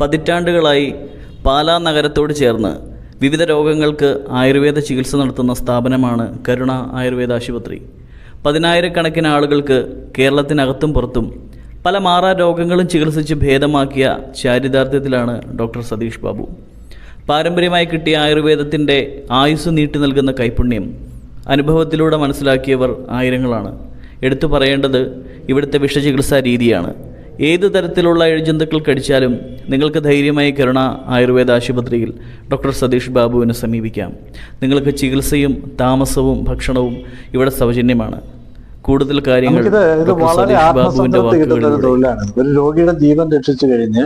പതിറ്റാണ്ടുകളായി പാലാ നഗരത്തോട് ചേർന്ന് വിവിധ രോഗങ്ങൾക്ക് ആയുർവേദ ചികിത്സ നടത്തുന്ന സ്ഥാപനമാണ് കരുണ ആയുർവേദ ആശുപത്രി. പതിനായിരക്കണക്കിന് ആളുകൾക്ക് കേരളത്തിനകത്തും പുറത്തും പല മാറാ രോഗങ്ങളും ചികിത്സിച്ച് ഭേദമാക്കിയ ചാരിതാർത്ഥ്യത്തിലാണ് ഡോക്ടർ സതീഷ് ബാബു. പാരമ്പര്യമായി കിട്ടിയ ആയുർവേദത്തിന്റെ ആയുസ് നീട്ടി നൽകുന്ന കൈപുണ്യം അനുഭവത്തിലൂടെ മനസ്സിലാക്കിയവർ ആയിരങ്ങളാണ്. എടുത്തു പറയേണ്ടത് ഇവിടുത്തെ വിഷചികിത്സാ രീതിയാണ്. ഏത് തരത്തിലുള്ള എഴുജന്തുക്കൾ കടിച്ചാലും നിങ്ങൾക്ക് ധൈര്യമായി കരുണ ആയുർവേദ ആശുപത്രിയിൽ ഡോക്ടർ സതീഷ് ബാബുവിനെ സമീപിക്കാം. നിങ്ങൾക്ക് ചികിത്സയും താമസവും ഭക്ഷണവും ഇവിടെ സൗജന്യമാണ്. കൂടുതൽ കാര്യങ്ങൾ വളരെ ആത്മസംതൃപ്തി കിട്ടുന്ന ഒരു തൊഴിലാണ്. ഒരു രോഗിയുടെ ജീവൻ രക്ഷിച്ചു കഴിഞ്ഞ്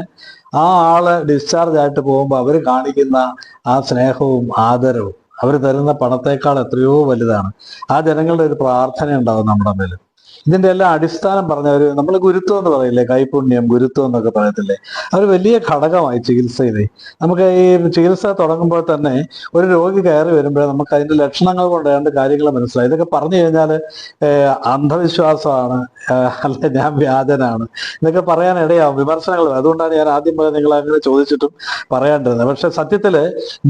ആ ആൾ ഡിസ്ചാർജ് ആയിട്ട് പോകുമ്പോൾ അവർ കാണിക്കുന്ന ആ സ്നേഹവും ആദരവും അവർ തരുന്ന പണത്തേക്കാൾ എത്രയോ വലുതാണ്. ആ ജനങ്ങളുടെ ഒരു പ്രാർത്ഥന ഉണ്ടാവും നമ്മുടെ മേൽ ഇതിന്റെ എല്ലാം അടിസ്ഥാനം പറഞ്ഞ ഒരു നമ്മൾ ഗുരുത്വം എന്ന് പറയില്ലേ? കൈപുണ്യം ഗുരുത്വം എന്നൊക്കെ പറയത്തില്ലേ? അതൊരു വലിയ ഘടകമായി ചികിത്സയിലെ നമുക്ക് ഈ ചികിത്സ തുടങ്ങുമ്പോൾ തന്നെ ഒരു രോഗി കയറി വരുമ്പോൾ നമുക്ക് അതിന്റെ ലക്ഷണങ്ങൾ കൊണ്ട് രണ്ട് കാര്യങ്ങൾ മനസ്സിലായി. ഇതൊക്കെ പറഞ്ഞു കഴിഞ്ഞാൽ അന്ധവിശ്വാസമാണ് അല്ല ഞാൻ വ്യാജനാണ്. ഇതൊക്കെ പറയാൻ ഇടയാവും വിമർശനങ്ങൾ. അതുകൊണ്ടാണ് ഞാൻ ആദ്യം പോലെ നിങ്ങൾ അങ്ങനെ ചോദിച്ചിട്ടും പറയാണ്ടിരുന്നത്. പക്ഷെ സത്യത്തിൽ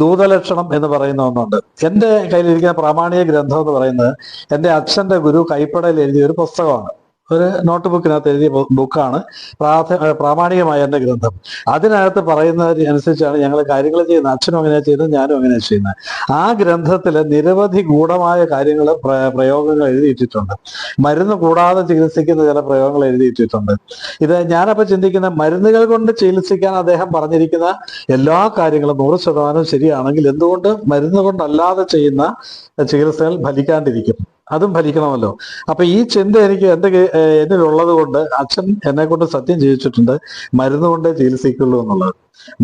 ദൂതലക്ഷണം എന്ന് പറയുന്ന ഒന്നുണ്ട്. എന്റെ കയ്യിലിരിക്കുന്ന പ്രാമാണിക ഗ്രന്ഥം എന്ന് പറയുന്നത് എന്റെ അച്ഛന്റെ ഗുരു കൈപ്പടയിൽ എഴുതിയ ഒരു പുസ്തകമാണ്. ഒരു നോട്ട് ബുക്കിനകത്ത് എഴുതിയ ബുക്കാണ്. പ്രാഥ പ്രാമാണികമായ എന്റെ ഗ്രന്ഥം. അതിനകത്ത് പറയുന്നത് അനുസരിച്ചാണ് ഞങ്ങൾ കാര്യങ്ങൾ ചെയ്യുന്നത്. അച്ഛനും അങ്ങനെ ചെയ്യുന്നത് ഞാനും അങ്ങനെ ചെയ്യുന്നത്. ആ ഗ്രന്ഥത്തിൽ നിരവധി ഗൂഢമായ കാര്യങ്ങൾ പ്രയോഗങ്ങൾ എഴുതിയിട്ടിട്ടുണ്ട്. മരുന്ന് കൂടാതെ ചികിത്സിക്കുന്ന ചില പ്രയോഗങ്ങൾ എഴുതിയിട്ടിട്ടുണ്ട്. ഇത് ഞാനപ്പോ ചിന്തിക്കുന്ന മരുന്നുകൾ കൊണ്ട് ചികിത്സിക്കാൻ അദ്ദേഹം പറഞ്ഞിരിക്കുന്ന എല്ലാ കാര്യങ്ങളും നൂറ് ശതമാനം ശരിയാണെങ്കിൽ എന്തുകൊണ്ട് മരുന്ന് കൊണ്ടല്ലാതെ ചെയ്യുന്ന ചികിത്സകൾ ഫലിക്കാണ്ടിരിക്കും അതും ഫലിക്കണമല്ലോ അപ്പൊ ഈ ചിന്ത എനിക്ക് എന്റെ എന്നിലുള്ളത് കൊണ്ട് അച്ഛൻ എന്നെ കൊണ്ട് സത്യം ചെയ്യിച്ചിട്ടുണ്ട് മരുന്ന് കൊണ്ടേ ചികിത്സിക്കുള്ളൂ എന്നുള്ളത്.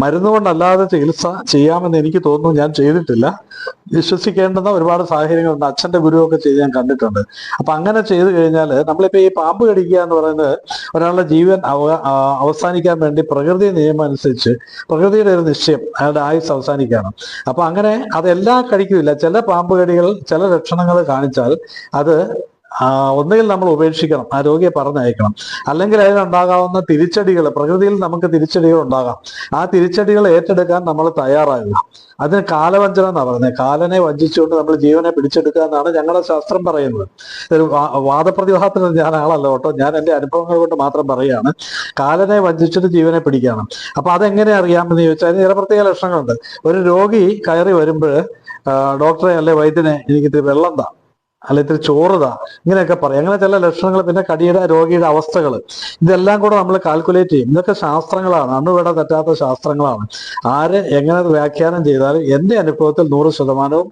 മരുന്ന് കൊണ്ടല്ലാതെ ചികിത്സ ചെയ്യാമെന്ന് എനിക്ക് തോന്നുന്നു ഞാൻ ചെയ്തിട്ടില്ല. വിശ്വസിക്കേണ്ടുന്ന ഒരുപാട് സാഹചര്യങ്ങളുണ്ട്. അച്ഛന്റെ ഗുരുവൊക്കെ ചെയ്ത് ഞാൻ കണ്ടിട്ടുണ്ട്. അപ്പൊ അങ്ങനെ ചെയ്തു കഴിഞ്ഞാൽ നമ്മളിപ്പോ ഈ പാമ്പ് കടിക്കുക എന്ന് പറയുന്നത് ഒരാളുടെ ജീവൻ അവസാനിക്കാൻ വേണ്ടി പ്രകൃതി നിയമം അനുസരിച്ച് പ്രകൃതിയുടെ ഒരു നിശ്ചയം അയാളുടെ ആയുസ് അവസാനിക്കാണ് അപ്പൊ അങ്ങനെ അതെല്ലാം കഴിക്കില്ല ചില പാമ്പ് കടികൾ ചില ലക്ഷണങ്ങൾ കാണിച്ചാൽ അത് ഒന്നുകിൽ നമ്മൾ ഉപേക്ഷിക്കണം ആ രോഗിയെ പറഞ്ഞയക്കണം. അല്ലെങ്കിൽ അതിനുണ്ടാകാവുന്ന തിരിച്ചടികൾ പ്രകൃതിയിൽ നമുക്ക് തിരിച്ചടികൾ ഉണ്ടാകാം. ആ തിരിച്ചടികൾ ഏറ്റെടുക്കാൻ നമ്മൾ തയ്യാറാകുക അതിന് കാലവഞ്ചന എന്നാ പറയുന്നത്. കാലനെ വഞ്ചിച്ചുകൊണ്ട് നമ്മൾ ജീവനെ പിടിച്ചെടുക്കുക എന്നാണ് ഞങ്ങളുടെ ശാസ്ത്രം പറയുന്നത്. വാദപ്രതിവാദത്തിന് ഞാൻ ആളല്ല കേട്ടോ. ഞാൻ എന്റെ അനുഭവങ്ങൾ കൊണ്ട് മാത്രം പറയുകയാണ്. കാലനെ വഞ്ചിച്ചിട്ട് ജീവനെ പിടിക്കണം അപ്പൊ അതെങ്ങനെ അറിയാമെന്ന് ചോദിച്ചാൽ അതിന് ചില പ്രത്യേക ലക്ഷണങ്ങളുണ്ട്. ഒരു രോഗി കയറി വരുമ്പോൾ ഡോക്ടറെ അല്ലെ വൈദ്യനെ എനിക്ക് വെള്ളം താ. അല്ലെ ഇത്തിരി ചോറുത. ഇങ്ങനെയൊക്കെ പറയും. അങ്ങനെ ചില ലക്ഷണങ്ങൾ പിന്നെ കടിയുടെ രോഗിയുടെ അവസ്ഥകൾ ഇതെല്ലാം കൂടെ നമ്മൾ കാൽക്കുലേറ്റ് ചെയ്യും. ഇതൊക്കെ ശാസ്ത്രങ്ങളാണ്. അണുവിട തെറ്റാത്ത ശാസ്ത്രങ്ങളാണ്. ആര് എങ്ങനെ വ്യാഖ്യാനം ചെയ്താലും എന്റെ അനുഭവത്തിൽ നൂറ് ശതമാനവും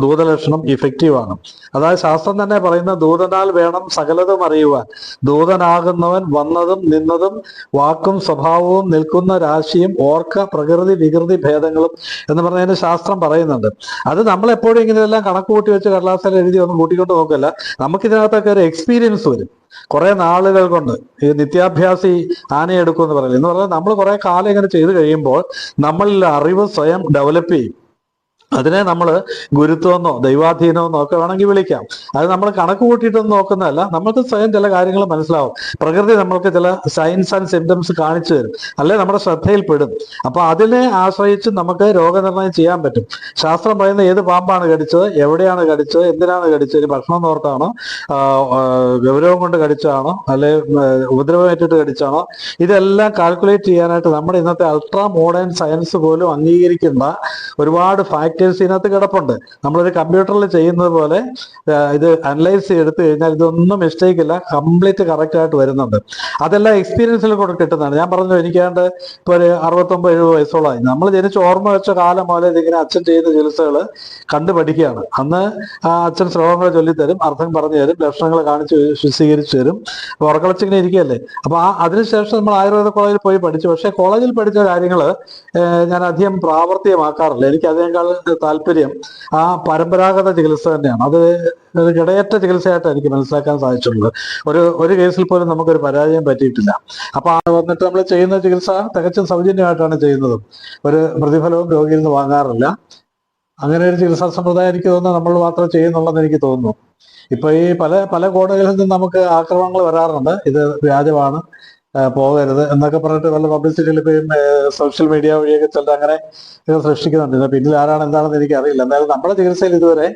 ദൂതലക്ഷണം ഇഫക്റ്റീവ് ആണ്. അതായത് ശാസ്ത്രം തന്നെ പറയുന്ന ദൂതനാൽ വേണം സകലതും അറിയുവാൻ. ദൂതനാകുന്നവൻ വന്നതും നിന്നതും വാക്കും സ്വഭാവവും നിൽക്കുന്ന രാശിയും ഓർക്ക പ്രകൃതി വികൃതി ഭേദങ്ങളും എന്ന് പറഞ്ഞതിന് ശാസ്ത്രം പറയുന്നുണ്ട്. അത് നമ്മളെപ്പോഴും ഇങ്ങനെയെല്ലാം കണക്ക് കൂട്ടി വെച്ച് കടലാസിൽ എഴുതി ഒന്നും കൂട്ടിക്കൊണ്ട് നോക്കല്ല നമുക്കിതിനകത്തൊക്കെ ഒരു എക്സ്പീരിയൻസ് വരും. കുറെ നാളുകൾ കൊണ്ട് ഈ നിത്യാഭ്യാസി ആനയെടുക്കും എന്ന് പറയുന്നത്. എന്ന് പറഞ്ഞാൽ നമ്മൾ കുറെ കാലം ഇങ്ങനെ ചെയ്ത് കഴിയുമ്പോൾ നമ്മളിൽ അറിവ് സ്വയം ഡെവലപ്പ് ചെയ്യും. അതിനെ നമ്മൾ ഗുരുത്വമെന്നോ ദൈവാധീനമെന്നോ ഒക്കെ വേണമെങ്കിൽ വിളിക്കാം. അത് നമ്മൾ കണക്ക് കൂട്ടിയിട്ടൊന്നും നോക്കുന്നതല്ല. നമുക്ക് സ്വയം ചില കാര്യങ്ങൾ മനസ്സിലാവും. പ്രകൃതി നമ്മൾക്ക് ചില സയൻസ് ആൻഡ് സിംറ്റംസ് കാണിച്ചു തരും. അല്ലെ? നമ്മുടെ ശ്രദ്ധയിൽപ്പെടും. അപ്പൊ അതിനെ ആശ്രയിച്ച് നമുക്ക് രോഗനിർണയം ചെയ്യാൻ പറ്റും. ശാസ്ത്രം പറയുന്ന ഏത് പാമ്പാണ് കടിച്ചത് എവിടെയാണ് കടിച്ചത് എന്തിനാണ് കടിച്ചത് ഇനി ഭക്ഷണം നോർത്താണോ ഗൗരവം കൊണ്ട് കടിച്ചാണോ അല്ലെ ഉപദ്രവമേറ്റിട്ട് കടിച്ചാണോ ഇതെല്ലാം കാൽക്കുലേറ്റ് ചെയ്യാനായിട്ട് നമ്മുടെ ഇന്നത്തെ അൾട്രാ മോഡേൺ സയൻസ് പോലും അംഗീകരിക്കുന്ന ഒരുപാട് ഫാക്ടേഴ്സ് ഇതിനകത്ത് കിടപ്പുണ്ട്. നമ്മളൊരു കമ്പ്യൂട്ടറിൽ ചെയ്യുന്നത് പോലെ ഇത് അനലൈസ് ചെയ്തെടുത്ത് കഴിഞ്ഞാൽ ഇതൊന്നും മിസ്റ്റേക്ക് ഇല്ല കംപ്ലീറ്റ് കറക്റ്റ് ആയിട്ട് വരുന്നുണ്ട്. അതെല്ലാം എക്സ്പീരിയൻസിൽ കൂടെ കിട്ടുന്നതാണ്. ഞാൻ പറഞ്ഞു എനിക്കാണ്ട് ഇപ്പോൾ ഒരു അറുപത്തൊമ്പത് എഴുപത് വയസ്സോളമായി. നമ്മൾ ജനിച്ച് ഓർമ്മ വെച്ച കാലം പോലെ ഇതിങ്ങനെ അച്ഛൻ ചെയ്യുന്ന ചികിത്സകൾ കണ്ടു പഠിക്കുകയാണ് അന്ന് അച്ഛൻ ശ്ലോകങ്ങൾ ചൊല്ലിത്തരും അർത്ഥം പറഞ്ഞു തരും ലക്ഷണങ്ങൾ കാണിച്ച് വിശദീകരിച്ചു തരും. ഉറക്കളച്ചിങ്ങനെ ഇരിക്കുകയല്ലേ? അപ്പൊ ആ അതിനുശേഷം നമ്മൾ ആയുർവേദ കോളേജിൽ പോയി പഠിച്ചു. പക്ഷേ കോളേജിൽ പഠിച്ച കാര്യങ്ങൾ ഞാൻ അധികം പ്രാവർത്തികമാക്കാറില്ല. എനിക്ക് അതിനേക്കാൾ താല്പര്യം ആ പരമ്പരാഗത ചികിത്സ തന്നെയാണ്. അത് ഒരു ചികിത്സയായിട്ട് എനിക്ക് മനസ്സിലാക്കാൻ സാധിച്ചിട്ടുള്ളത്. ഒരു ഒരു കേസിൽ പോലും നമുക്കൊരു പരാജയം പറ്റിയിട്ടില്ല. അപ്പൊ ആ വന്നിട്ട് നമ്മൾ ചെയ്യുന്ന ചികിത്സ തികച്ചും സൗജന്യമായിട്ടാണ് ചെയ്യുന്നതും. ഒരു പ്രതിഫലവും രോഗിയിൽ നിന്ന് വാങ്ങാറില്ല. അങ്ങനെ ഒരു ചികിത്സാ സമ്പ്രദായം എനിക്ക് തോന്നുന്നു നമ്മൾ മാത്രം ചെയ്യുന്നുള്ളതെന്ന് എനിക്ക് തോന്നുന്നു. ഇപ്പൊ ഈ പല പല കോണുകളിൽ നിന്ന് നമുക്ക് ആക്രമണങ്ങൾ വരാറുണ്ട്. ഇത് വ്യാജമാണ്. പോകരുത് എന്നൊക്കെ പറഞ്ഞിട്ട് വല്ല പബ്ലിസിറ്റിയിൽ ഇപ്പം സോഷ്യൽ മീഡിയ വഴിയൊക്കെ ചിലർ അങ്ങനെ ഇത് സൃഷ്ടിക്കുന്നുണ്ട്. ഇതിന് പിന്നിൽ ആരാണ് എന്താണെന്ന് എനിക്ക് അറിയില്ല എന്നാലും നമ്മുടെ ചികിത്സയിൽ ഇതുവരെ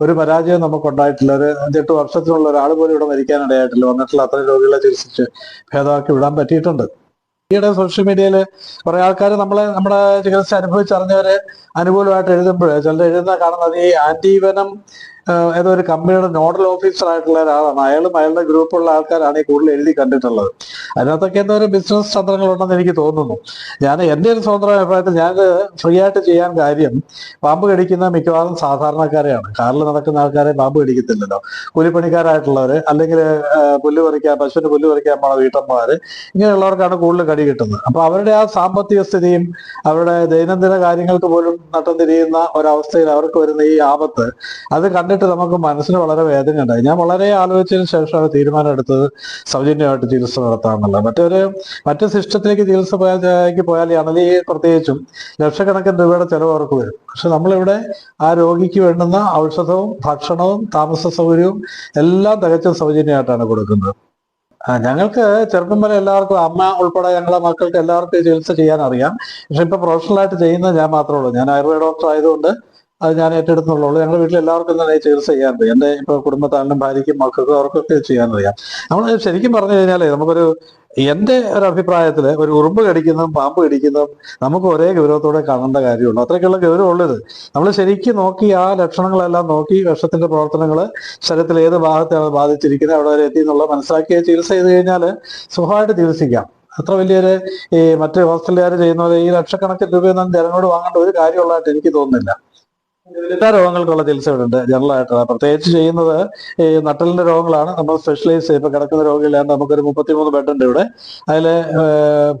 ഒരു പരാജയം നമുക്ക് ഉണ്ടായിട്ടില്ല ഒരു അഞ്ചെട്ട് വർഷത്തിനുള്ള ഒരാൾ പോലും ഇവിടെ മരിക്കാനിടയായിട്ടില്ല. വന്നിട്ടുള്ള അത്രയും രോഗികളെ ചികിത്സിച്ച് ഭേദമാക്കി വിടാൻ പറ്റിയിട്ടുണ്ട്. ഈയിടെ സോഷ്യൽ മീഡിയയിൽ കുറെ ആൾക്കാർ നമ്മളെ നമ്മുടെ ചികിത്സ അനുഭവിച്ചറിഞ്ഞവരെ അനുകൂലമായിട്ട് എഴുതുമ്പോൾ ചിലർ എഴുതുന്ന കാണുന്നത് ഈ ആന്റിവനം ഏതോ ഒരു കമ്പനിയുടെ നോഡൽ ഓഫീസർ ആയിട്ടുള്ള ഒരാളാണ്. അയാളും അയാളുടെ ഗ്രൂപ്പുള്ള ആൾക്കാരാണ് ഈ കൂടുതൽ എഴുതി കണ്ടിട്ടുള്ളത്. അതിനകത്തൊക്കെ എന്തോ ഒരു ബിസിനസ് തന്ത്രങ്ങളുണ്ടെന്ന് എനിക്ക് തോന്നുന്നു. ഞാൻ എന്റെ ഒരു സ്വന്തം അഭിപ്രായത്തിൽ ഞാൻ ഫ്രീ ആയിട്ട് ചെയ്യാൻ കാര്യം പാമ്പ് കടിക്കുന്ന മിക്കവാറും സാധാരണക്കാരെയാണ്. കാറിൽ നടക്കുന്ന ആൾക്കാരെ പാമ്പ് കടിക്കത്തില്ലല്ലോ. കൂലിപ്പണിക്കാരായിട്ടുള്ളവര് അല്ലെങ്കിൽ പുല്ല് പറിക്കാൻ പശുവിന് പുല്ല് പറിക്കാൻ പോണ വീട്ടമ്മമാര് ഇങ്ങനെയുള്ളവർക്കാണ് കൂടുതൽ കടി കിട്ടുന്നത്. അപ്പൊ അവരുടെ ആ സാമ്പത്തിക സ്ഥിതിയും അവരുടെ ദൈനംദിന കാര്യങ്ങൾക്ക് പോലും നട്ടം തിരിയുന്ന ഒരവസ്ഥയിൽ അവർക്ക് വരുന്ന ഈ ആപത്ത് അത് കണ്ടിട്ട് നമുക്ക് മനസ്സിന് വളരെ വേദന ഉണ്ടായി. ഞാൻ വളരെ ആലോചിച്ചതിന് ശേഷമാണ് തീരുമാനം എടുത്തത് സൗജന്യമായിട്ട് ചികിത്സ നടത്താമെന്നുള്ളത് മറ്റൊരു മറ്റു സിസ്റ്റത്തിലേക്ക് ചികിത്സ പോയാൽ അണലി പ്രത്യേകിച്ചും ലക്ഷക്കണക്കിന് രൂപയുടെ ചെലവ് അവർക്ക് വരും. പക്ഷെ നമ്മളിവിടെ ആ രോഗിക്ക് വേണ്ടുന്ന ഔഷധവും ഭക്ഷണവും താമസ സൗകര്യവും എല്ലാം തികച്ചും സൗജന്യമായിട്ടാണ് കൊടുക്കുന്നത്. ഞങ്ങൾക്ക് ചെറുപ്പം വരെ എല്ലാവർക്കും അമ്മ ഉൾപ്പെടെ ഞങ്ങളെ മക്കൾക്ക് എല്ലാവർക്കും ചികിത്സ ചെയ്യാൻ അറിയാം. പക്ഷെ ഇപ്പൊ പ്രൊഫഷണലായിട്ട് ചെയ്യുന്നത് ഞാൻ മാത്രമേ ഉള്ളൂ. ഞാൻ ആയുർവേദ ഡോക്ടർ ആയതുകൊണ്ട് അത് ഞാൻ ഏറ്റെടുത്തുള്ളൂ ഞങ്ങളുടെ വീട്ടിൽ എല്ലാവർക്കും തന്നെ ചികിത്സ ചെയ്യാൻ അറിയാം എന്റെ ഇപ്പൊ കുടുംബത്താണെങ്കിലും ഭാര്യയ്ക്കും മക്കൾക്കും അവർക്കൊക്കെ ചെയ്യാൻ അറിയാം നമ്മൾ ശരിക്കും പറഞ്ഞു കഴിഞ്ഞാൽ നമുക്കൊരു എന്റെ ഒരു അഭിപ്രായത്തിൽ ഒരു ഉറുമ്പ് കടിക്കുന്നതും പാമ്പ് കടിക്കുന്നതും നമുക്ക് ഒരേ ഗൗരവത്തോടെ കാണേണ്ട കാര്യമുള്ളൂ അത്രയ്ക്കുള്ള ഗൗരവമുള്ളത് നമ്മൾ ശരിക്കും നോക്കി ആ ലക്ഷണങ്ങളെല്ലാം നോക്കി വിഷത്തിന്റെ പ്രവർത്തനങ്ങൾ ശരീരത്തിൽ ഏത് ഭാഗത്താണ് ബാധിച്ചിരിക്കുന്നത് അവിടെ വരെ എത്തി എന്നുള്ളത് മനസ്സിലാക്കിയ ചികിത്സ ചെയ്ത് കഴിഞ്ഞാൽ സുഖമായിട്ട് ചികിത്സിക്കാം. അത്ര വലിയൊരു ഈ മറ്റ് ഹോസ്പിറ്റലുകാർ ചെയ്യുന്ന ഈ ലക്ഷക്കണക്കിന് രൂപയൊന്നും ജനങ്ങളോട് വാങ്ങേണ്ട ഒരു കാര്യമുള്ളതായിട്ട് എനിക്ക് തോന്നുന്നില്ല. എല്ലാ രോഗങ്ങൾക്കുള്ള ചികിത്സകളുണ്ട് ജനറൽ ആയിട്ട്. പ്രത്യേകിച്ച് ചെയ്യുന്നത് ഈ നട്ടലിന്റെ രോഗങ്ങളാണ്. നമ്മൾ സ്പെഷ്യലൈസ് ഇപ്പൊ കിടക്കുന്ന രോഗികളാണ് നമുക്കൊരു മുപ്പത്തിമൂന്ന് ബെഡ് ഉണ്ട് ഇവിടെ. അതിൽ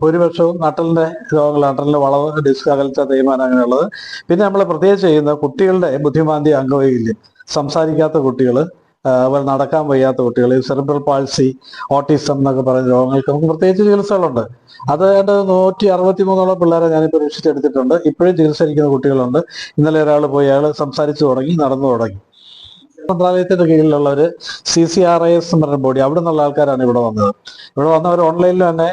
ഭൂരിപക്ഷവും നട്ടലിന്റെ രോഗങ്ങളാണ്. നട്ടലിന്റെ വളവ് ഡിസ്ക് അകൽച്ച തേയ്മാനം അങ്ങനെയുള്ളത്. പിന്നെ നമ്മൾ പ്രത്യേകിച്ച് ചെയ്യുന്ന കുട്ടികളുടെ ബുദ്ധിമാന്തി അംഗവൈകല്യം. സംസാരിക്കാത്ത കുട്ടികൾ അതുപോലെ നടക്കാൻ വയ്യാത്ത കുട്ടികൾ സെറിബ്രൽ പാൾസി ഓട്ടിസം എന്നൊക്കെ പറയുന്ന രോഗങ്ങൾക്ക് നമുക്ക് പ്രത്യേകിച്ച് ചികിത്സകളുണ്ട്. അത് ഏതാണ്ട് നൂറ്റി അറുപത്തി മൂന്നോളം പിള്ളേരെ ഞാനിപ്പോൾ രക്ഷിച്ചെടുത്തിട്ടുണ്ട് ഇപ്പോഴും ചികിത്സിക്കുന്ന കുട്ടികളുണ്ട്. ഇന്നലെ ഒരാൾ പോയി അയാൾ സംസാരിച്ചു തുടങ്ങി നടന്നു തുടങ്ങി. മന്ത്രാലയത്തിന്റെ കീഴിലുള്ള ഒരു C C R I S എന്ന് പറഞ്ഞ ബോഡി അവിടെ നിന്നുള്ള ആൾക്കാരാണ് ഇവിടെ വന്നത്. ഇവിടെ വന്നവർ ഓൺലൈനിൽ തന്നെ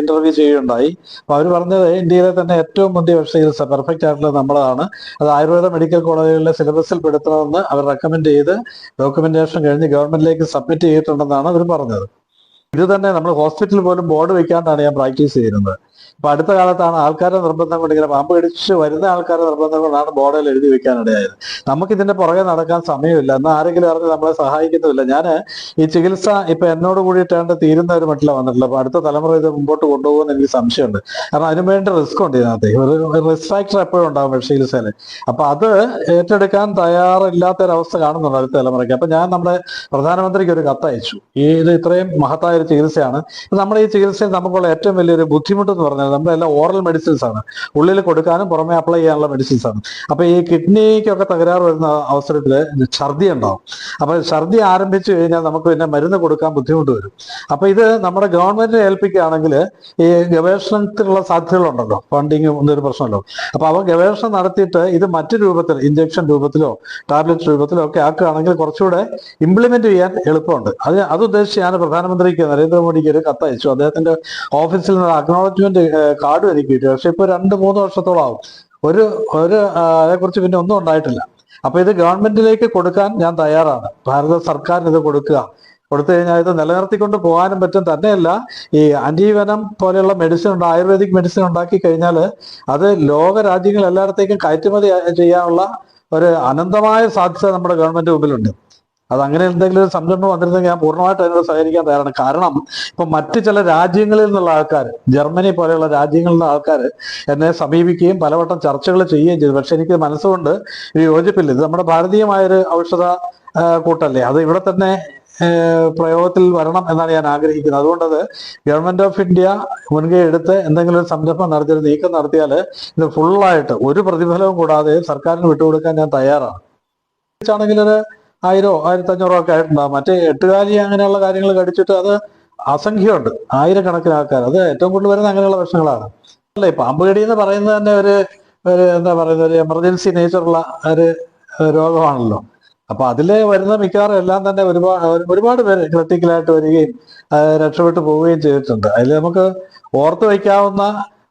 ഇന്റർവ്യൂ ചെയ്യുകയുണ്ടായി. അപ്പൊ അവർ പറഞ്ഞത് ഇന്ത്യയിലെ തന്നെ ഏറ്റവും മുന്തിയ ചികിത്സ പെർഫെക്റ്റ് ആയിട്ടുള്ളത് നമ്മളതാണ് അത് ആയുർവേദ മെഡിക്കൽ കോളേജുകളിലെ സിലബസിൽ പെടുത്തണമെന്ന് അവർ റെക്കമെൻഡ് ചെയ്ത് ഡോക്യുമെന്റേഷൻ കഴിഞ്ഞ് ഗവൺമെന്റിലേക്ക് സബ്മിറ്റ് ചെയ്തിട്ടുണ്ടെന്നാണ് അവർ പറഞ്ഞത്. ഇത് തന്നെ നമ്മൾ ഹോസ്പിറ്റലിൽ പോലും ബോർഡ് വെക്കാണ്ടാണ് ഞാൻ പ്രാക്ടീസ് ചെയ്യുന്നത്. അപ്പൊ അടുത്ത കാലത്താണ് ആൾക്കാരെ നിർബന്ധം കൊണ്ട് ഇങ്ങനെ പാമ്പ് കടിച്ച് വരുന്ന ആൾക്കാരെ നിർബന്ധം കൊണ്ടാണ് ബോർഡിൽ എഴുതി വെക്കാനിടയായത്. നമുക്ക് ഇതിന്റെ പുറകെ നടക്കാൻ സമയമില്ല. എന്നാൽ ആരെങ്കിലും അറിഞ്ഞ് നമ്മളെ സഹായിക്കുന്നുമില്ല. ഞാൻ ഈ ചികിത്സ ഇപ്പൊ എന്നോട് കൂടിയിട്ടാണ്ട് തീരുന്ന ഒരു മട്ടിലാണ് വന്നിട്ടുള്ളത്. അപ്പൊ അടുത്ത തലമുറ ഇത് മുമ്പോട്ട് കൊണ്ടുപോകുമെന്ന് എനിക്ക് സംശയമുണ്ട്. കാരണം അതിനു വേണ്ടി റിസ്ക് ഉണ്ട് ഇതിനകത്ത്. ഒരു റിസ്ക് ഫാക്ടർ എപ്പോഴും ഉണ്ടാവും ചികിത്സയിൽ അപ്പൊ അത് ഏറ്റെടുക്കാൻ തയ്യാറില്ലാത്ത ഒരു അവസ്ഥ കാണുന്നുണ്ട് അടുത്ത തലമുറയ്ക്ക്. അപ്പൊ ഞാൻ നമ്മുടെ പ്രധാനമന്ത്രിക്ക് ഒരു കത്ത് അയച്ചു ഈ ഇത് ഇത്രയും മഹത്തായ ഒരു ചികിത്സയാണ്. നമ്മുടെ ഈ ചികിത്സയിൽ നമുക്കുള്ള ഏറ്റവും വലിയൊരു ബുദ്ധിമുട്ട് എന്ന് പറഞ്ഞാൽ നമ്മുടെ എല്ലാം ഓറൽ മെഡിസിൻസ് ആണ്. ഉള്ളിൽ കൊടുക്കാനും പുറമെ അപ്ലൈ ചെയ്യാനുള്ള മെഡിസിൻസ് ആണ്. അപ്പൊ ഈ കിഡ്നിക്കൊക്കെ തകരാറ് വരുന്ന അവസരത്തിൽ ഛർദി ഉണ്ടാവും. അപ്പൊ ഛർദി ആരംഭിച്ചു കഴിഞ്ഞാൽ നമുക്ക് പിന്നെ മരുന്ന് കൊടുക്കാൻ ബുദ്ധിമുട്ട് വരും. അപ്പൊ ഇത് നമ്മുടെ ഗവൺമെന്റിനെ ഏൽപ്പിക്കുകയാണെങ്കിൽ ഈ ഗവേഷണത്തിനുള്ള സാധ്യതകളുണ്ടല്ലോ. ഫണ്ടിങ് ഒന്നൊരു പ്രശ്നമല്ലോ. അപ്പൊ അവ ഗവേഷണം നടത്തിയിട്ട് ഇത് മറ്റു രൂപത്തിൽ ഇഞ്ചക്ഷൻ രൂപത്തിലോ ടാബ്ലറ്റ് രൂപത്തിലോ ഒക്കെ ആക്കുകയാണെങ്കിൽ കുറച്ചുകൂടെ ഇംപ്ലിമെന്റ് ചെയ്യാൻ എളുപ്പമുണ്ട്. അത് അത് ഉദ്ദേശിച്ച് ഞാൻ പ്രധാനമന്ത്രിക്ക് നരേന്ദ്രമോദിക്ക് ഒരു കത്തയച്ചു. അദ്ദേഹത്തിന്റെ ഓഫീസിൽ നിന്ന് അക്നോളജ്മെന്റ് കാർഡും എനിക്ക് കിട്ടി പക്ഷെ ഇപ്പൊ രണ്ട് മൂന്ന് വർഷത്തോളം ആവും ഒരു ഒരു അതേക്കുറിച്ച് പിന്നെ ഒന്നും ഉണ്ടായിട്ടില്ല. അപ്പൊ ഇത് ഗവൺമെന്റിലേക്ക് കൊടുക്കാൻ ഞാൻ തയ്യാറാണ്. ഭാരത സർക്കാരിന് ഇത് കൊടുക്കുക. കൊടുത്തു കഴിഞ്ഞാൽ ഇത് നിലനിർത്തിക്കൊണ്ട് പോകാനും പറ്റും. തന്നെയല്ല ഈ അന്റീവനം പോലെയുള്ള മെഡിസിൻ ഉണ്ട് ആയുർവേദിക് മെഡിസിൻ ഉണ്ടാക്കി കഴിഞ്ഞാൽ അത് ലോക രാജ്യങ്ങൾ എല്ലായിടത്തേക്കും കയറ്റുമതി ചെയ്യാനുള്ള ഒരു അനന്തമായ സാധ്യത നമ്മുടെ ഗവൺമെന്റ് മുമ്പിലുണ്ട്. അത് അങ്ങനെ എന്തെങ്കിലും ഒരു സംരംഭം വന്നിരുന്നെങ്കിൽ ഞാൻ പൂർണമായിട്ട് അതിനോട് സഹകരിക്കാൻ തയ്യാറാണ്. കാരണം ഇപ്പൊ മറ്റ് ചില രാജ്യങ്ങളിൽ നിന്നുള്ള ആൾക്കാർ ജർമ്മനി പോലെയുള്ള രാജ്യങ്ങളിൽ നിന്ന് ആൾക്കാർ എന്നെ സമീപിക്കുകയും പലവട്ടം ചർച്ചകൾ ചെയ്യുകയും ചെയ്തു. പക്ഷെ എനിക്ക് മനസ്സുകൊണ്ട് ഒരു യോജിപ്പില്ല. ഇത് നമ്മുടെ ഭാരതീയമായൊരു ഔഷധ കൂട്ടല്ലേ. അത് ഇവിടെ തന്നെ പ്രയോഗത്തിൽ വരണം എന്നാണ് ഞാൻ ആഗ്രഹിക്കുന്നത്. അതുകൊണ്ട് അത് ഗവൺമെന്റ് ഓഫ് ഇന്ത്യ മുൻകൈ എടുത്ത് എന്തെങ്കിലും ഒരു സംരംഭം നടത്തി നീക്കം നടത്തിയാൽ ഇത് ഫുള്ളായിട്ട് ഒരു പ്രതിഫലവും കൂടാതെ സർക്കാരിന് വിട്ടുകൊടുക്കാൻ ഞാൻ തയ്യാറാണ്. ആണെങ്കിൽ ഒരു ആയിരോ ആയിരത്തി അഞ്ഞൂറോ ഒക്കെ ആയിട്ടുണ്ടാകും മറ്റേ എട്ടുകാലി അങ്ങനെയുള്ള കാര്യങ്ങൾ കടിച്ചിട്ട് അത് അസംഖ്യമുണ്ട്. ആയിരക്കണക്കിന് ആൾക്കാർ അത് ഏറ്റവും കൂടുതൽ വരുന്ന അങ്ങനെയുള്ള പ്രശ്നങ്ങളാണ്. അല്ല ഈ പാമ്പ് കടി എന്ന് പറയുന്നത് തന്നെ ഒരു ഒരു എന്താ പറയുന്നത് ഒരു എമർജൻസി നേച്ചറുള്ള ഒരു രോഗമാണല്ലോ. അപ്പൊ അതിൽ വരുന്ന മിക്കവാറും എല്ലാം തന്നെ ഒരുപാട് ഒരുപാട് പേര് ക്രിട്ടിക്കലായിട്ട് വരികയും രക്ഷപ്പെട്ടു പോവുകയും ചെയ്തിട്ടുണ്ട്. അതിൽ നമുക്ക് ഓർത്ത് വയ്ക്കാവുന്ന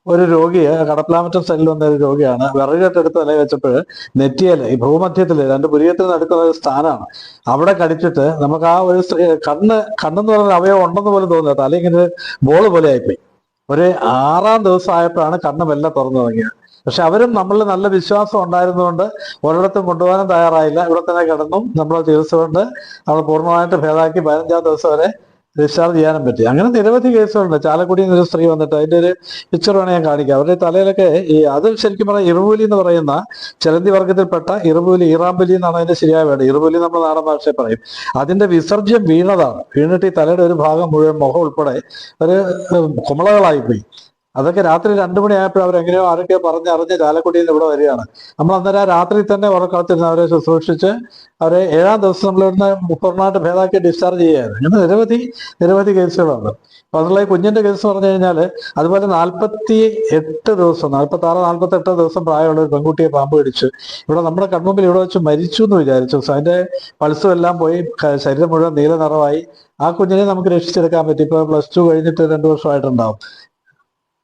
ഒരു രോഗിയെ കടപ്ലാമറ്റം സെല്ലിൽ വന്ന ഒരു രോഗിയാണ്. വിറകെട്ടെടുത്ത് തല വെച്ചപ്പോൾ നെറ്റിയല ഈ ഭൂമധ്യത്തിൽ രണ്ട് പുരിയത്തിൽ നടക്കുന്ന ഒരു സ്ഥാനമാണ്. അവിടെ കടിച്ചിട്ട് നമുക്ക് ആ ഒരു കണ്ണ് കണ്ണെന്ന് പറയുന്ന അവയവം ഉണ്ടെന്ന് പോലും തോന്നുക തല ഇങ്ങനെ ബോൾ പോലെ ആയിപ്പോയി. ഒരു ആറാം ദിവസം ആയപ്പോഴാണ് കണ്ണ് മെല്ലെ തുറന്നു തുടങ്ങിയത് പക്ഷെ അവരും നമ്മളിൽ നല്ല വിശ്വാസം ഉണ്ടായിരുന്നുകൊണ്ട് ഒരിടത്തും കൊണ്ടുപോകാനും തയ്യാറായില്ല. ഇവിടെ തന്നെ കിടന്നും നമ്മൾ ചികിത്സ കൊണ്ട് നമ്മൾ പൂർണമായിട്ട് ഭേദാക്കി പതിനഞ്ചാം ദിവസം വരെ ഡിസ്ചാർജ് ചെയ്യാനും പറ്റി. അങ്ങനെ നിരവധി കേസുകളുണ്ട്. ചാലക്കുടിയിൽ നിന്ന് ഒരു സ്ത്രീ വന്നിട്ട് അതിന്റെ ഒരു പിക്ചർ വേണേൽ ഞാൻ കാണിക്കാം. അവരുടെ തലയിലൊക്കെ ഈ അത് ശരിക്കും പറഞ്ഞാൽ ഇറുപൂലി എന്ന് പറയുന്ന ചിലന്തി വർഗത്തിൽപ്പെട്ട ഇറുപൂലി ഇറാമ്പലി എന്നാണ് അതിന്റെ ശരിയായ വേണ്ട ഇറുപൂലി നമ്മൾ നാടൻ ഭാഷയിൽ പറയും. അതിന്റെ വിസർജ്യം വീണതാണ്. വീണിട്ട് ഈ തലയുടെ ഒരു ഭാഗം മുഴുവൻ മുഖം ഉൾപ്പെടെ ഒരു കുമളകളായി കുമളകളായിപ്പോയി അതൊക്കെ രാത്രി രണ്ടു മണിയായപ്പോൾ അവരെങ്ങനെയോ ആരൊക്കെയോ പറഞ്ഞറിഞ്ഞ് ചാലക്കുടിയിൽ നിന്ന് ഇവിടെ വരികയാണ്. നമ്മൾ അന്നേരം ആ രാത്രി തന്നെ ഉറക്കാത്തിരുന്ന് അവരെ ശുശ്രൂഷിച്ച് അവരെ ഏഴാം ദിവസം നമ്മൾ ഇവിടുന്ന് പൂർണമായിട്ട് ഭേദാക്കി ഡിസ്ചാർജ് ചെയ്യുകയായിരുന്നു. അങ്ങനെ നിരവധി നിരവധി കേസുകളുണ്ട്. അപ്പൊ അതുള്ള കുഞ്ഞിന്റെ കേസ് പറഞ്ഞു കഴിഞ്ഞാൽ അതുപോലെ നാൽപ്പത്തി എട്ട് ദിവസം നാൽപ്പത്തി ആറ് നാൽപ്പത്തി എട്ട് ദിവസം പ്രായമുള്ള ഒരു പെൺകുട്ടിയെ പാമ്പ് കടിച്ചു ഇവിടെ നമ്മുടെ കൺമുമ്പിൽ ഇവിടെ വെച്ച് മരിച്ചു എന്ന് വിചാരിച്ചു. അതിന്റെ പൾസും എല്ലാം പോയി ശരീരം മുഴുവൻ നീല നിറമായി. ആ കുഞ്ഞിനെ നമുക്ക് രക്ഷിച്ചെടുക്കാൻ പറ്റി. ഇപ്പൊ പ്ലസ് ടു കഴിഞ്ഞിട്ട് രണ്ടു വർഷമായിട്ടുണ്ടാവും.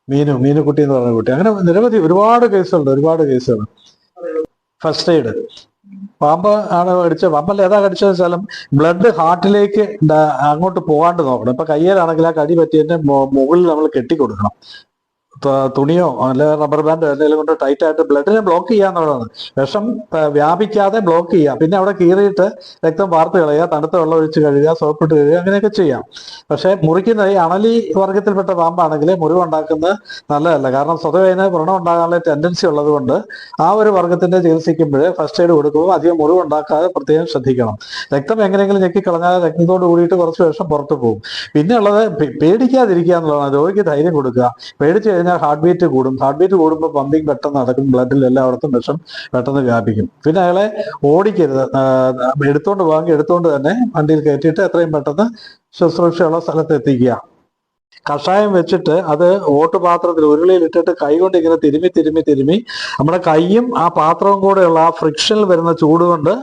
മീനു മീനുക്കുട്ടി എന്ന് പറഞ്ഞ കുട്ടി. അങ്ങനെ നിരവധി ഒരുപാട് കേസുകളുണ്ട് ഒരുപാട് കേസുകൾ. ഫസ്റ്റ് എയ്ഡ് പാമ്പ് ആണ് കടിച്ചത് പാമ്പല്ല ഏതാ കടിച്ചത് വെച്ചാലും ബ്ലഡ് ഹാർട്ടിലേക്ക് അങ്ങോട്ട് പോകാണ്ട് നോക്കണം. ഇപ്പൊ കയ്യിലാണെങ്കിൽ ആ കടി പറ്റിയതിന്റെ മുകളിൽ നമ്മൾ കെട്ടിക്കൊടുക്കണം. തുണിയോ അല്ലെ റബ്ബർ ബാൻഡോ എന്തെങ്കിലും കൊണ്ട് ടൈറ്റ് ആയിട്ട് ബ്ലഡിനെ ബ്ലോക്ക് ചെയ്യാന്നുള്ളതാണ് വിഷം വ്യാപിക്കാതെ ബ്ലോക്ക് ചെയ്യുക പിന്നെ അവിടെ കീറിയിട്ട് രക്തം വാർത്ത് കളയുക തണുത്ത വെള്ളം ഒഴിച്ച് കഴുകുക സോപ്പിട്ട് കഴുകുക അങ്ങനെയൊക്കെ ചെയ്യാം. പക്ഷെ മുറിക്കുന്ന ഈ അണലി വർഗത്തിൽപ്പെട്ട പാമ്പാണെങ്കിൽ മുറിവുണ്ടാക്കുന്നത് നല്ലതല്ല. കാരണം സ്വതവേ അതിന് വ്രണം ഉണ്ടാകാനുള്ള ടെൻഡൻസി ഉള്ളത് കൊണ്ട് ആ ഒരു വർഗത്തിന്റെ ചികിത്സിക്കുമ്പോൾ ഫസ്റ്റ് എയ്ഡ് കൊടുക്കുമ്പോൾ അധികം മുറിവുണ്ടാക്കാതെ പ്രത്യേകം ശ്രദ്ധിക്കണം. രക്തം എങ്ങനെയെങ്കിലും ഞെക്കി കളഞ്ഞാൽ രക്തത്തോട് കൂടിയിട്ട് കുറച്ച് വിഷം പുറത്തു പോകും. പിന്നെ ഉള്ളത് പേടിക്കാതിരിക്കുക എന്നുള്ളതാണ്. രോഗിക്ക് ധൈര്യം കൊടുക്കുക. പേടിച്ചു കഴിഞ്ഞാൽ ഹാർട്ട് ബീറ്റ് കൂടും. ഹാർട്ട് ബീറ്റ് കൂടുമ്പോൾ പമ്പിങ് പെട്ടെന്ന് നടക്കും. ബ്ലഡിൽ എല്ലായിടത്തും വിഷം പെട്ടെന്ന് വ്യാപിക്കും. പിന്നെ അയാളെ ഓടിക്കരുത്. എടുത്തുകൊണ്ട് വാങ്ങി എടുത്തോണ്ട് തന്നെ വണ്ടിയിൽ കയറ്റിയിട്ട് എത്രയും പെട്ടെന്ന് ശുശ്രൂഷയുള്ള സ്ഥലത്ത് എത്തിക്കുക. കഷായം വെച്ചിട്ട് അത് ഓട്ടുപാത്രത്തിൽ ഉരുളിയിൽ ഇട്ടിട്ട് കൈ കൊണ്ട് ഇങ്ങനെ തിരുമി തിരുമി തിരുമി നമ്മുടെ കൈയും ആ പാത്രവും കൂടെയുള്ള ആ ഫ്രിക്ഷനിൽ വരുന്ന ചൂട് കൊണ്ട്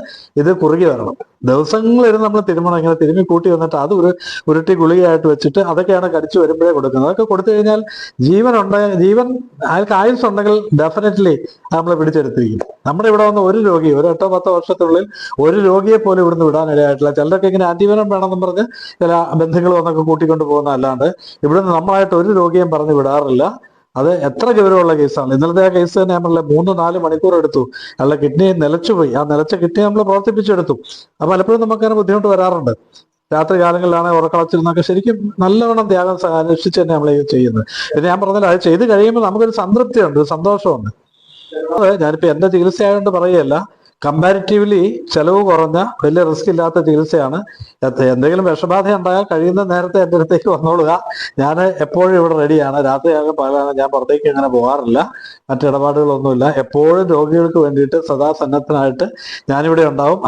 ഇത് കുറുകി വരണം. ദിവസങ്ങളിരുന്ന് നമ്മൾ തിരുമണം ഇങ്ങനെ തിരുമി കൂട്ടി വന്നിട്ട് അത് ഒരു ഉരുട്ടി ഗുളികയായിട്ട് വെച്ചിട്ട് അതൊക്കെയാണ് കടിച്ചു വരുമ്പോഴേ കൊടുക്കുന്നത്. അതൊക്കെ കൊടുത്തു കഴിഞ്ഞാൽ ജീവൻ ഉണ്ടെങ്കിൽ ജീവൻ അയാൾക്ക് ആയുസ് ഉണ്ടെങ്കിൽ ഡെഫിനറ്റ്ലി നമ്മൾ പിടിച്ചെടുത്തിരിക്കും. നമ്മുടെ ഇവിടെ വന്ന ഒരു രോഗി ഒരു എട്ടോ പത്തോ വർഷത്തിനുള്ളിൽ ഒരു രോഗിയെ പോലും ഇവിടുന്ന് വിടാനിടയായിട്ടില്ല. ചിലരൊക്കെ ഇങ്ങനെ ആന്റിവനം വേണമെന്ന് പറഞ്ഞ് ചില ബന്ധങ്ങൾ വന്നൊക്കെ കൂട്ടിക്കൊണ്ട് പോകുന്ന അല്ലാണ്ട് ഇവിടുന്ന് നമ്മളായിട്ട് ഒരു രോഗിയും പറഞ്ഞ് വിടാറില്ല. അത് എത്ര ഗൗരവമുള്ള കേസാണ്. ഇന്നലത്തെ ആ കേസ് തന്നെ നമ്മളെ മൂന്ന് നാല് മണിക്കൂർ എടുത്തു. അല്ല കിഡ്നി നിലച്ചുപോയി. ആ നിലച്ച കിഡ്നി നമ്മൾ പ്രവർത്തിപ്പിച്ചെടുത്തു. അപ്പൊ പലപ്പോഴും നമുക്കങ്ങനെ ബുദ്ധിമുട്ട് വരാറുണ്ട്. രാത്രി കാലങ്ങളിലാണ് ഉറക്കളച്ചിരുന്നൊക്കെ ശരിക്കും നല്ലവണ്ണം ത്യാഗം അന്വേഷിച്ച് തന്നെ നമ്മൾ ചെയ്യുന്നത്. ഞാൻ പറഞ്ഞാൽ അത് ചെയ്ത് കഴിയുമ്പോൾ നമുക്കൊരു സംതൃപ്തിയുണ്ട് സന്തോഷമുണ്ട്. ഞാനിപ്പോ എന്റെ ചികിത്സ ആയതുകൊണ്ട് പറയുകയല്ല. കമ്പാരിറ്റീവ്ലി ചെലവ് കുറഞ്ഞ വലിയ റിസ്ക് ഇല്ലാത്ത ചികിത്സയാണ്. എന്തെങ്കിലും വിഷബാധ ഉണ്ടായാൽ കഴിയുന്ന നേരത്തെ എന്റെ അടുത്തേക്ക് വന്നോളുക. ഞാൻ എപ്പോഴും ഇവിടെ റെഡിയാണ് രാത്രിയാകും പകലാണ്. ഞാൻ പുറത്തേക്ക് അങ്ങനെ പോകാറില്ല. മറ്റിടപാടുകളൊന്നുമില്ല എപ്പോഴും രോഗികൾക്ക് വേണ്ടിയിട്ട് സദാ സന്നദ്ധനായിട്ട് ഞാനിവിടെ ഉണ്ടാവും.